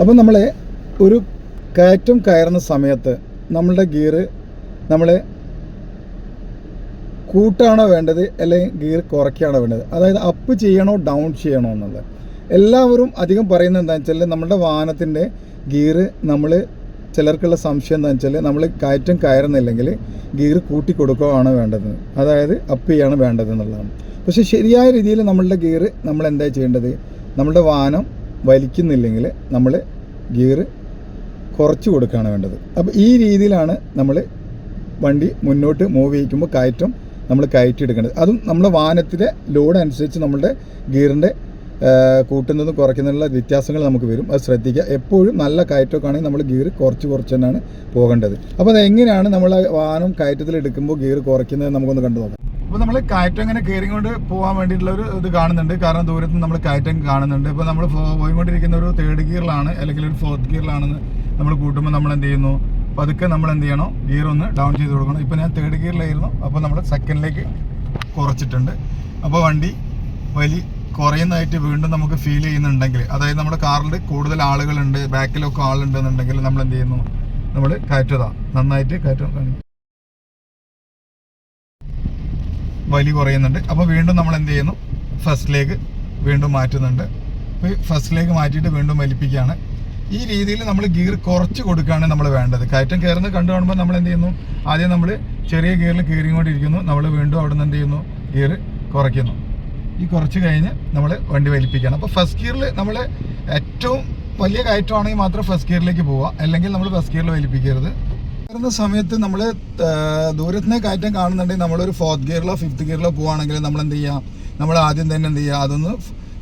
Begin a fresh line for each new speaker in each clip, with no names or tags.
അപ്പോൾ നമ്മളെ ഒരു കയറ്റം കയറുന്ന സമയത്ത് നമ്മളുടെ ഗിയർ നമ്മൾ കൂട്ടാണോ വേണ്ടത്? അല്ലെങ്കിൽ ഗിയർ കുറയ്ക്കുകയാണോ വേണ്ടത്? അതായത് അപ്പ് ചെയ്യണോ ഡൗൺ ചെയ്യണോ എന്നുള്ളത്. എല്ലാവരും അധികം പറയുന്നത് എന്താണെന്ന് വെച്ചാൽ നമ്മുടെ വാഹനത്തിന്റെ ഗിയർ നമ്മൾ ചിലർക്കുള്ള സംശയം എന്താണെന്ന് വെച്ചാൽ നമ്മൾ കയറ്റം കയറുന്നില്ലെങ്കിൽ ഗിയർ കൂട്ടി കൊടുക്കുകയാണ് വേണ്ടത്? അതായത് അപ്പ് ചെയ്യാണ് വേണ്ടത് എന്നുള്ളതാണ്. പക്ഷേ ശരിയായ രീതിയിൽ നമ്മളുടെ ഗിയർ നമ്മൾ എന്താ ചെയ്യേണ്ടത്? നമ്മുടെ വാഹനം വലിക്കുന്നില്ലെങ്കിൽ നമ്മൾ ഗിയർ കുറച്ച് കൊടുക്കുകയാണ് വേണ്ടത്. അപ്പോൾ ഈ രീതിയിലാണ് നമ്മൾ വണ്ടി മുന്നോട്ട് മൂവ് ചെയ്യിക്കുമ്പോൾ കയറ്റം നമ്മൾ കയറ്റി കയറ്റിയെടുക്കേണ്ടത്. അതും നമ്മുടെ വാഹനത്തിലെ ലോഡ് അനുസരിച്ച് നമ്മളുടെ ഗിയറിന്റെ കൂട്ടുന്നതും കുറയ്ക്കുന്നതിനുള്ള വ്യത്യാസങ്ങൾ നമുക്ക് വരും. അത് ശ്രദ്ധിക്കുക. എപ്പോഴും നല്ല കയറ്റമൊക്കെ ആണെങ്കിൽ നമ്മൾ ഗിയർ കുറച്ച് കുറച്ച് തന്നെയാണ് പോകേണ്ടത്. അപ്പോൾ അത് എങ്ങനെയാണ് നമ്മൾ വാഹനം കയറ്റത്തിൽ എടുക്കുമ്പോൾ ഗിയർ കുറയ്ക്കുന്നത് നമുക്കൊന്ന് കണ്ടു നോക്കാം അപ്പോൾ നമ്മൾ കയറ്റം ഇങ്ങനെ കയറി കൊണ്ട് പോകാൻ വേണ്ടിയിട്ടുള്ള ഒരു ഇത് കാണുന്നുണ്ട്. കാരണം ദൂരത്ത് നമ്മൾ കയറ്റം കാണുന്നുണ്ട്. ഇപ്പോൾ നമ്മൾ പോയിക്കൊണ്ടിരിക്കുന്ന ഒരു തേർഡ് ഗിയറിലാണ് അല്ലെങ്കിൽ ഒരു ഫോർത്ത് ഗിയറിലാണെന്ന് നമ്മൾ കൂട്ടുമ്പോൾ നമ്മൾ എന്ത് ചെയ്യുന്നു? പതുക്കെ നമ്മൾ എന്ത് ചെയ്യണം ഗിയർ ഒന്ന് ഡൗൺ ചെയ്ത് കൊടുക്കണം. ഇപ്പോൾ ഞാൻ തേർഡ് ഗിയറിലായിരുന്നു അപ്പോൾ നമ്മൾ സെക്കൻഡിലേക്ക് കുറച്ചിട്ടുണ്ട്. അപ്പോൾ വണ്ടി വലി കുറയുന്നതായിട്ട് വീണ്ടും നമുക്ക് ഫീൽ ചെയ്യുന്നുണ്ടെങ്കിൽ അതായത് നമ്മുടെ കാറിൽ കൂടുതൽ ആളുകളുണ്ട് ബാക്കിലൊക്കെ ആളുണ്ടെന്നുണ്ടെങ്കിൽ നമ്മൾ എന്ത് ചെയ്യുന്നു? നമ്മൾ കയറ്റുക. നന്നായിട്ട് കയറ്റം വലി കുറയുന്നുണ്ട്. അപ്പോൾ വീണ്ടും നമ്മൾ എന്ത് ചെയ്യുന്നു? ഫസ്റ്റിലേക്ക് വീണ്ടും മാറ്റുന്നുണ്ട്. ഫസ്റ്റിലേക്ക് മാറ്റിയിട്ട് വീണ്ടും വലിപ്പിക്കുകയാണ്. ഈ രീതിയിൽ നമ്മൾ ഗിയർ കുറച്ച് കൊടുക്കുകയാണ് നമ്മൾ വേണ്ടത്. കയറ്റം കയറുന്നത് കണ്ടു കാണുമ്പോൾ നമ്മൾ എന്ത് ചെയ്യുന്നു? ആദ്യം നമ്മൾ ചെറിയ ഗിയറിൽ കയറിക്കൊണ്ടിരിക്കുന്നു നമ്മൾ വീണ്ടും അവിടെ നിന്ന് എന്ത് ചെയ്യുന്നു? ഗിയർ കുറയ്ക്കുന്നു. ഈ കുറച്ച് കഴിഞ്ഞ് നമ്മൾ വണ്ടി വലിപ്പിക്കുകയാണ്. അപ്പോൾ ഫസ്റ്റ് ഗിയറിൽ നമ്മൾ ഏറ്റവും വലിയ കയറ്റമാണെങ്കിൽ മാത്രം ഫസ്റ്റ് ഗിയറിലേക്ക് പോവുക. അല്ലെങ്കിൽ നമ്മൾ ഫസ്റ്റ് ഗിയറിൽ വലിപ്പിക്കരുത്. കയറുന്ന സമയത്ത് നമ്മൾ ദൂരത്തിനെ കയറ്റം കാണുന്നുണ്ടെങ്കിൽ നമ്മളൊരു ഫോർത്ത് ഗിയറിലോ ഫിഫ്ത്ത് ഗിയറിലോ പോവുകയാണെങ്കിൽ നമ്മൾ എന്ത് ചെയ്യുക നമ്മൾ ആദ്യം തന്നെ എന്ത് ചെയ്യുക അതൊന്ന്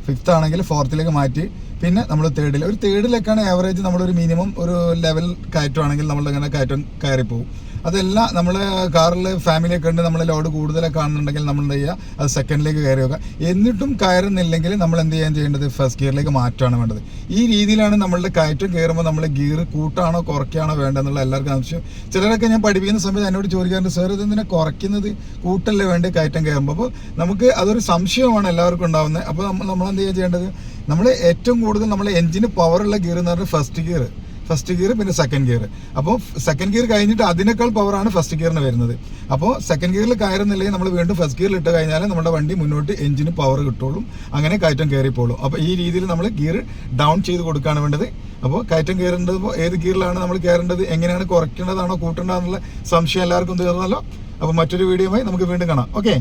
ഫിഫ്ത്ത് ആണെങ്കിൽ ഫോർത്തിലേക്ക് മാറ്റി പിന്നെ നമ്മൾ തേർഡിൽ ഒരു തേർഡിലേക്കാണ് ആവറേജ് നമ്മളൊരു മിനിമം ഒരു ലെവൽ കയറ്റുവാണെങ്കിൽ നമ്മൾ ഇങ്ങനെ കയറ്റം കയറിപ്പോവും. അതെല്ലാം നമ്മൾ കാറിൽ ഫാമിലിയൊക്കെ ഉണ്ട് നമ്മൾ ലോഡ് കൂടുതലൊക്കെ കാണുന്നുണ്ടെങ്കിൽ നമ്മൾ എന്ത് ചെയ്യുക? അത് സെക്കൻഡിലേക്ക് കയറി വെക്കുക. എന്നിട്ടും കയറുന്നില്ലെങ്കിൽ നമ്മൾ എന്ത് ചെയ്യാൻ ചെയ്യേണ്ടത്? ഫസ്റ്റ് ഗിയറിലേക്ക് മാറ്റുകയാണ് വേണ്ടത്. ഈ രീതിയിലാണ് നമ്മളുടെ കയറ്റം കയറുമ്പോൾ നമ്മൾ ഗിയർ കൂട്ടാണോ കുറയ്ക്കുകയാണോ വേണ്ടതെന്നുള്ള എല്ലാവർക്കും ആവശ്യം. ചിലരൊക്കെ ഞാൻ പഠിപ്പിക്കുന്ന സമയത്ത് എന്നോട് ചോദിക്കാറുണ്ട് സാർ ഇതെന്തിനാ കുറയ്ക്കുന്നത്? കൂട്ടല്ലേ വേണ്ടി കയറ്റം കയറുമ്പോൾ? അപ്പോൾ നമുക്ക് അതൊരു സംശയമാണ് എല്ലാവർക്കും ഉണ്ടാകുന്നത് അപ്പോൾ നമ്മൾ നമ്മൾ എന്ത് ചെയ്യാൻ ചെയ്യേണ്ടത്? നമ്മൾ ഏറ്റവും കൂടുതൽ നമ്മൾ എഞ്ചിന് പവറുള്ള ഗിയർ എന്ന് പറഞ്ഞാൽ ഫസ്റ്റ് ഗിയർ ഫസ്റ്റ് ഗിയർ പിന്നെ സെക്കൻഡ് ഗിയർ അപ്പോൾ സെക്കൻഡ് ഗിയർ കഴിഞ്ഞിട്ട് അതിനേക്കാൾ പവറാണ് ഫസ്റ്റ് ഗിയറിന് വരുന്നത്. അപ്പോൾ സെക്കൻഡ് ഗിയറിൽ കയറുന്നില്ലെങ്കിൽ നമ്മൾ വീണ്ടും ഫസ്റ്റ് ഗിയറിൽ ഇട്ട് കഴിഞ്ഞാൽ നമ്മുടെ വണ്ടി മുന്നോട്ട് എഞ്ചിന് പവർ കിട്ടുള്ളൂ. അങ്ങനെ കയറ്റം കയറിപ്പോളും. അപ്പോൾ ഈ രീതിയിൽ നമ്മൾ ഗിയർ ഡൗൺ ചെയ്ത് കൊടുക്കുകയാണ് വേണ്ടത്. അപ്പോൾ കയറ്റം കയറേണ്ടത് ഏത് ഗിയറിലാണ് നമ്മൾ കയറേണ്ടത്? എങ്ങനെയാണ് കുറയ്ക്കേണ്ടതാണോ കൂട്ടേണ്ടതെന്നുള്ള സംശയം എല്ലാവർക്കും തീർന്നല്ലോ അപ്പോൾ മറ്റൊരു വീഡിയോയുമായി നമുക്ക് വീണ്ടും കാണാം. ഓക്കെ